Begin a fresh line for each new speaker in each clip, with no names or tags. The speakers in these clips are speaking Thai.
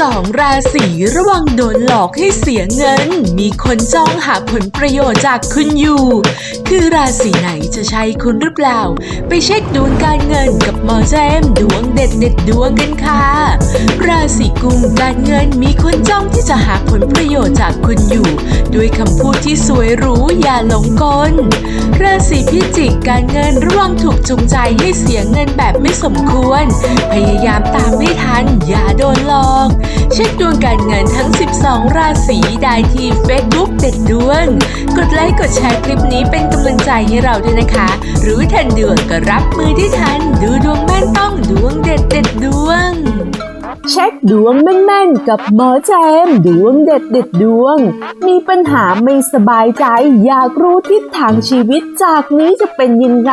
สองราศีระวังโดนหลอกให้เสียเงิน มีคนจ้องหาผลประโยชน์จากคุณอยู่ คือราศีไหนจะใช่คุณหรือเปล่า ไปเช็คดวงการเงินกับหมอแจมดวงเด็ดเด็ดดวงกันค่ะ ราศีกุมการเงินมีคนจ้องที่จะหาผลประโยชน์จากคุณอยู่ ด้วยคำพูดที่สวยหรูอย่าหลงกล ราศีพิจิกการเงินระวังถูกจูงใจให้เสียเงินแบบไม่สมควร พยายามตามไม่ทัน เช็คดวงการเงินทั้ง 12 ราศีได้ที่ Facebook เด็ดดวง กดไลค์กดแชร์คลิปนี้เป็นกำลังใจให้เราด้วยนะคะ รู้ทันดวงก็รับมือที่ทัน ดูดวงแม่นต้องดวงเด็ดเด็ดดวง
เช็คดวงแม่นๆกับหมอแจมดวงเด็ดเด็ดดวง มีปัญหาไม่สบายใจอยากรู้ทิศทางชีวิตจากนี้จะเป็นยังไง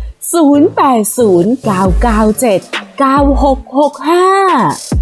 080 997 9665